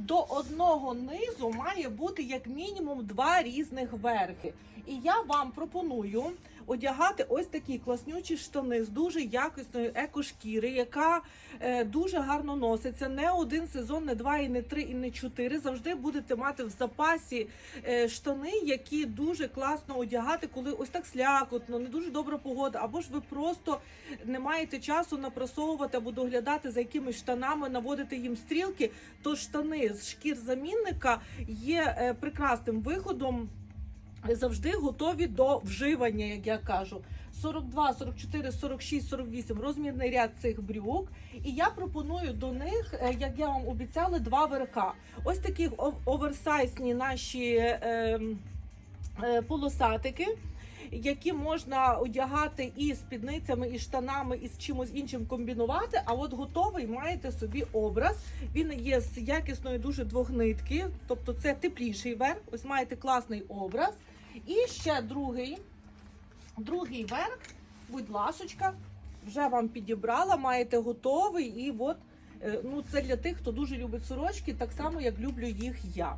до одного низу має бути як мінімум два різних верхи. І я вам пропоную одягати ось такі класнючі штани з дуже якісної екошкіри, яка е, дуже гарно носиться. Не один сезон, не два, і не три, і не чотири. Завжди будете мати в запасі е, штани, які дуже класно одягати, коли ось так слякотно, не дуже добра погода, або ж ви просто не маєте часу напрасовувати або доглядати за якимись штанами, наводити їм стрілки. То штани з шкір замінника є е, прекрасним виходом. Завжди готові до вживання, як я кажу. 42, 44, 46, 48 розмірний ряд цих брюк. І я пропоную до них, е, як я вам обіцяла, два верха. Ось такі ов- оверсайзні наші е, е, полосатики. Які можна одягати і спідницями, і штанами, і з чимось іншим комбінувати. А от готовий маєте собі образ. Він є з якісної дуже двогнитки, тобто це тепліший верх. Ось маєте класний образ. І ще другий, другий верх, будь ласочка, вже вам підібрала, маєте готовий. І от е, ну, це для тих, хто дуже любить сорочки, так само як люблю їх я.